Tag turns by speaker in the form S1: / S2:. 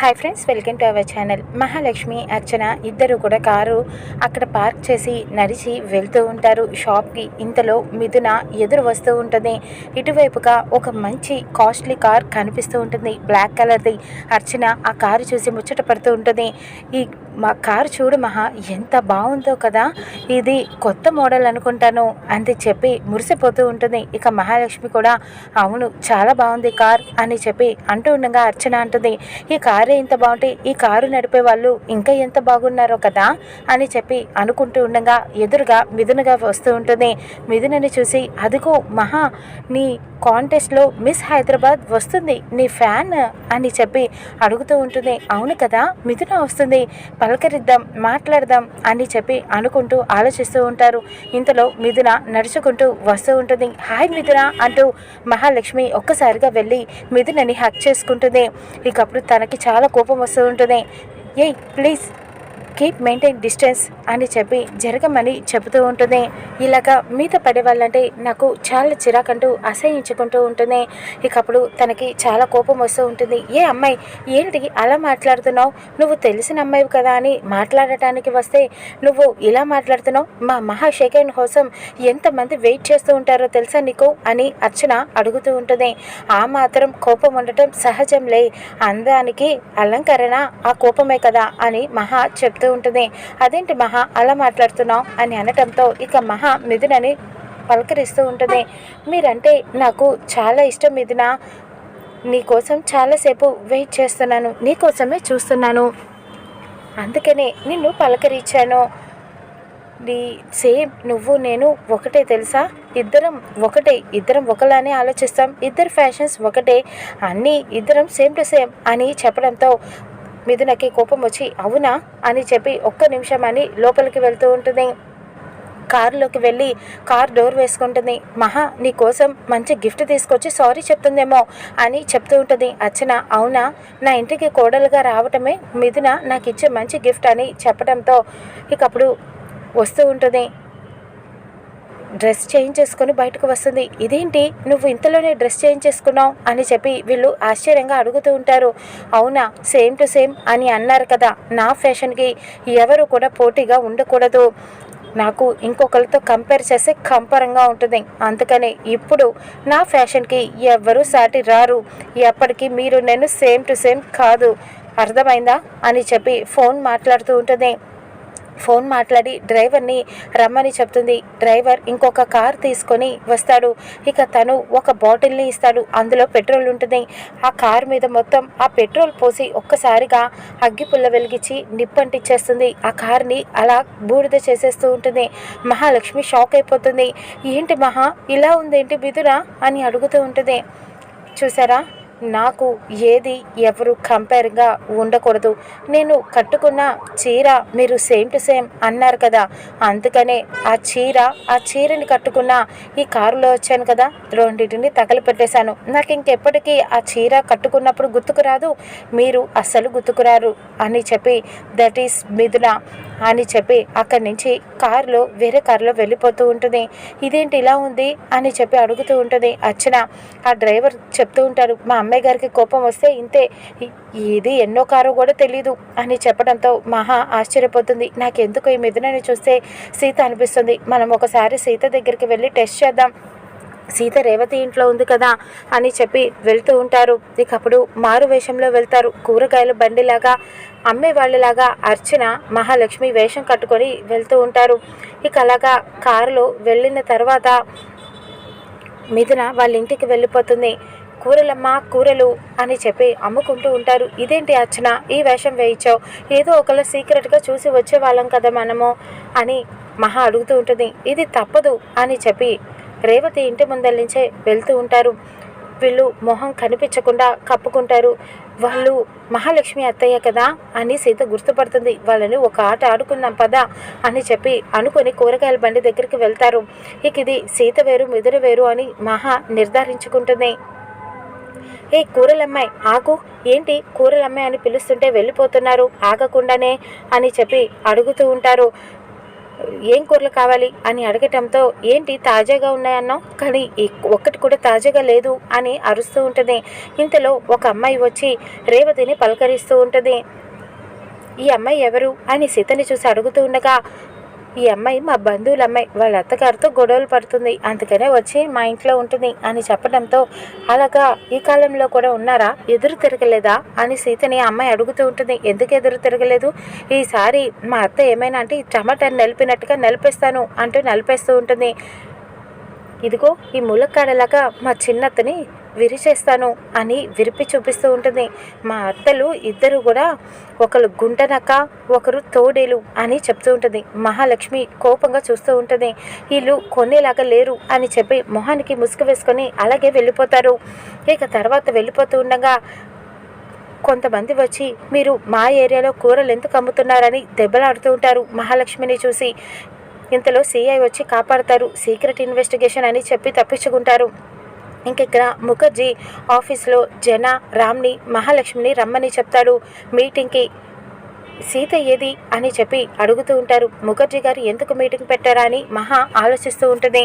S1: Hi friends welcome to our channel Mahalakshmi Archana ఇద్దరు కూడా car అక్కడ పార్క్ చేసి నడిచి వెళ్తూ ఉంటారు. షాప్కి ఇంతలో మిథున ఎదురు వస్తూ ఉంటుంది. ఇటువైపుగా ఒక మంచి కాస్ట్లీ కార్ కనిపిస్తూ ఉంటుంది. బ్లాక్ కలర్ది అర్చన ఆ కారు చూసి ముచ్చట పడుతూ ఉంటుంది. ఈ మా కారు చూడు మహా ఎంత బాగుందో కదా. ఇది కొత్త మోడల్ అనుకుంటాను అని చెప్పి మురిసిపోతూ ఉంటుంది. ఇక మహాలక్ష్మి కూడా అవును చాలా బాగుంది కార్ అని చెప్పి అంటూ ఉండగా అర్చన అంటుంది. ఈ కారే ఇంత బాగుంటే ఈ కారు నడిపే వాళ్ళు ఇంకా ఎంత బాగున్నారో కదా అని చెప్పి అనుకుంటూ ఉండగా ఎదురుగా మిథునగా వస్తూ ఉంటుంది. మిథునని చూసి అదిగో మహా నీ కాంటెస్ట్లో మిస్ హైదరాబాద్ వస్తుంది నీ ఫ్యాన్ అని చెప్పి అడుగుతూ ఉంటుంది. అవును కదా మిథున వస్తుంది. పలకరిద్దాం మాట్లాడదాం అని చెప్పి అనుకుంటూ ఆలోచిస్తూ ఉంటారు. ఇంతలో మిథున నడుచుకుంటూ వస్తూ ఉంటుంది. హాయ్ మిథున అంటూ మహాలక్ష్మి ఒక్కసారిగా వెళ్ళి మిథునని హక్ చేసుకుంటుంది. ఇకప్పుడు తనకి చాలా కోపం వస్తూ ఉంటుంది. ఏయ్ ప్లీజ్ కీప్ మెయింటైన్ డిస్టెన్స్ అని చెప్పి జరగమని చెబుతూ ఉంటుంది. ఇలాగా మీద పడే వాళ్ళంటే నాకు చాలా చిరాకంటూ అసహించుకుంటూ ఉంటుంది. ఇకప్పుడు తనకి చాలా కోపం వస్తూ ఉంటుంది. ఏ అమ్మాయి ఏంటి అలా మాట్లాడుతున్నావు? నువ్వు తెలిసిన అమ్మాయి కదా అని మాట్లాడటానికి వస్తే నువ్వు ఇలా మాట్లాడుతున్నావు? మా మహాశేఖర్ కోసం ఎంతమంది వెయిట్ చేస్తూ ఉంటారో తెలుసా నీకు? అని అర్చన అడుగుతూ ఉంటుంది. ఆ మాత్రం కోపం ఉండటం సహజంలే అందానికి అలంకరణ ఆ కోపమే కదా అని మహా చెప్తూ ఉంటుంది. అదేంటి మహా? అలా మాట్లాడుతున్నావు అని అనటంతో ఇక మహా మిథునని పలకరిస్తూ ఉంటుంది. మీరంటే నాకు చాలా ఇష్టం మిథున. నీకోసం చాలాసేపు వెయిట్ చేస్తున్నాను. నీకోసమే చూస్తున్నాను. అందుకనే నిన్ను పలకరించాను. నీ సేమ్ నువ్వు నేను ఒకటే తెలుసా? ఇద్దరం ఒకటే. ఇద్దరం ఒకలానే ఆలోచిస్తాం. ఇద్దరు ఫ్యాషన్స్ ఒకటే. అన్నీ ఇద్దరం సేమ్ టు సేమ్ అని చెప్పడంతో మిథునకి కోపం వచ్చి అవునా? అని చెప్పి ఒక్క నిమిషం అని లోపలికి వెళ్తూ ఉంటుంది. కారులోకి వెళ్ళి కార్ డోర్ వేసుకుంటుంది. మహా నీ కోసం మంచి గిఫ్ట్ తీసుకొచ్చి సారీ చెప్తుందేమో అని చెప్తూ ఉంటుంది. అర్చన అవునా? నా ఇంటికి కోడలుగా రావటమే మిథున నాకు ఇచ్చే మంచి గిఫ్ట్ అని చెప్పడంతో ఇకప్పుడు వస్తూ ఉంటుంది. డ్రెస్ చేంజ్ బయటకు వస్తుంది. ఇదేంటి? నువ్వు ఇంతలోనే డ్రెస్ చేంజ్ చేసుకున్నావు అని చెప్పి వీళ్ళు ఆశ్చర్యంగా అడుగుతూ ఉంటారు. అవునా? సేమ్ టు సేమ్ అని అన్నారు కదా. నా ఫ్యాషన్కి ఎవరు కూడా పోటీగా ఉండకూడదు. నాకు ఇంకొకరితో కంపేర్ చేస్తే కంపరంగా ఉంటుంది. అందుకని ఇప్పుడు నా ఫ్యాషన్కి ఎవ్వరూ సాటి రారు. ఎప్పటికీ మీరు నేను సేమ్ టు సేమ్ కాదు. అర్థమైందా? అని చెప్పి ఫోన్ మాట్లాడుతూ ఉంటుంది. ఫోన్ మాట్లాడి డ్రైవర్ని రమ్మని చెప్తుంది. డ్రైవర్ ఇంకొక కార్ తీసుకొని వస్తాడు. ఇక తను ఒక బాటిల్ని ఇస్తాడు. అందులో పెట్రోల్ ఉంటుంది. ఆ కార్ మీద మొత్తం ఆ పెట్రోల్ పోసి ఒక్కసారిగా అగ్గిపుల్ల వెలిగించి నిప్పంటిచ్చేస్తుంది. ఆ కార్ని అలా బూడిద చేసేస్తూ ఉంటుంది. మహాలక్ష్మి షాక్ అయిపోతుంది. ఏంటి మహా? ఇలా ఉందేంటి బిదురా అని అడుగుతూ ఉంటుంది. చూసారా? నాకు ఏది ఎవరు కంపేర్గా ఉండకూడదు. నేను కట్టుకున్న చీర మీరు సేమ్ టు సేమ్ అన్నారు కదా. అందుకనే ఆ చీర ఆ చీరని కట్టుకున్న ఈ కారులో వచ్చాను కదా. రెండింటిని తగలపెట్టేశాను. నాకు ఇంకెప్పటికీ ఆ చీర కట్టుకున్నప్పుడు గుర్తుకురాదు మీరు అస్సలు గుర్తుకురారు అని చెప్పి దట్ ఈస్ మిథున అని చెప్పి అక్కడి నుంచి కారులో వేరే కారులో వెళ్ళిపోతూ ఉంటుంది. ఇదేంటి ఇలా ఉంది? అని చెప్పి అడుగుతూ ఉంటుంది అర్చన. ఆ డ్రైవర్ చెప్తూ ఉంటారు మా అమ్మాయి గారికి కోపం వస్తే ఇంతే. ఇది ఎన్నో కారు కూడా తెలీదు అని చెప్పడంతో మహా ఆశ్చర్యపోతుంది. నాకెందుకు ఈ మిథునని చూస్తే సీత అనిపిస్తుంది. మనం ఒకసారి సీత దగ్గరికి వెళ్ళి టెస్ట్ చేద్దాం. సీత రేవతి ఇంట్లో ఉంది కదా అని చెప్పి వెళ్తూ ఉంటారు. ఇక అప్పుడు మారు వేషంలో వెళ్తారు. కూరగాయల బండిలాగా అమ్మే వాళ్ళలాగా అర్చన మహాలక్ష్మి వేషం కట్టుకొని వెళ్తూ ఉంటారు. ఇక అలాగా కారులో వెళ్ళిన తర్వాత మిథున వాళ్ళ ఇంటికి వెళ్ళిపోతుంది. కూరలమ్మ కూరలు అని చెప్పి అమ్ముకుంటూ ఉంటారు. ఇదేంటి అర్చన ఈ వేషం వేయించావు? ఏదో ఒకళ్ళ సీక్రెట్గా చూసి వచ్చేవాళ్ళం కదా మనము అని మహా అడుగుతూ ఉంటుంది. ఇది తప్పదు అని చెప్పి రేవతి ఇంటి ముందల నుంచే వెళ్తూ ఉంటారు. వీళ్ళు మొహం కనిపించకుండా కప్పుకుంటారు. వాళ్ళు మహాలక్ష్మి అత్తయ్య కదా అని సీత గుర్తుపడుతుంది. వాళ్ళని ఒక ఆట ఆడుకుందాం పదా అని చెప్పి అనుకొని కూరగాయల బండి దగ్గరికి వెళ్తారు. ఇక ఇది సీత వేరు మిదురు వేరు అని మహా నిర్ధారించుకుంటుంది. ఏ కూరలమ్మాయి ఆగు. ఏంటి కూరలమ్మాయి అని పిలుస్తుంటే వెళ్ళిపోతున్నారు. ఆగకుండానే అని చెప్పి అడుగుతూ ఉంటారు. ఏం కూరలు కావాలి అని అడగటంతో ఏంటి తాజాగా ఉన్నాయన్నావు? కానీ ఒక్కటి కూడా తాజాగా లేదు అని అరుస్తూ ఉంటుంది. ఇంతలో ఒక అమ్మాయి వచ్చి రేవతిని పలకరిస్తూ ఉంటుంది. ఈ అమ్మాయి ఎవరు? అని సీతని చూసి అడుగుతూ ఉండగా ఈ అమ్మాయి మా బంధువుల అమ్మాయి వాళ్ళ అత్తగారితో గొడవలు పడుతుంది. అందుకనే వచ్చి మా ఇంట్లో ఉంటుంది అని చెప్పడంతో అలాగా? ఈ కాలంలో కూడా ఉన్నారా? ఎదురు తిరగలేదా? అని సీతని ఆ అమ్మాయి అడుగుతూ ఉంటుంది. ఎందుకు ఎదురు తిరగలేదు? ఈసారి మా అత్త ఏమైనా అంటే ఈ టమాటాని నలిపినట్టుగా నలిపేస్తాను అంటూ నలిపేస్తూ ఉంటుంది. ఇదిగో ఈ ములక్కాడలాగా మా చిన్నత్తని విరిచేస్తాను అని విరిపి చూపిస్తూ ఉంటుంది. మా అత్తలు ఇద్దరు కూడా ఒకరు గుంటనక్క ఒకరు తోడేలు అని చెప్తూ ఉంటుంది. మహాలక్ష్మి కోపంగా చూస్తూ ఉంటుంది. వీళ్ళు కొనేలాగా లేరు అని చెప్పి మొహానికి ముసుగు వేసుకొని అలాగే వెళ్ళిపోతారు. ఇక తర్వాత వెళ్ళిపోతూ ఉండగా కొంతమంది వచ్చి మీరు మా ఏరియాలో కూరలు ఎందుకు అమ్ముతున్నారని దెబ్బలాడుతూ ఉంటారు మహాలక్ష్మిని చూసి. ఇంతలో సిఐ వచ్చి కాపాడతారు. సీక్రెట్ ఇన్వెస్టిగేషన్ అని చెప్పి తప్పించుకుంటారు. ఇంక ఇక్కడ ముఖర్జీ ఆఫీస్లో జన రామ్ని మహాలక్ష్మిని రమ్మని చెప్తాడు. మీటింగ్కి సీత ఏది అని చెప్పి అడుగుతూ ఉంటారు. ముఖర్జీ గారు ఎందుకు మీటింగ్ పెట్టారా అని మహా ఆలోచిస్తూ ఉంటుంది.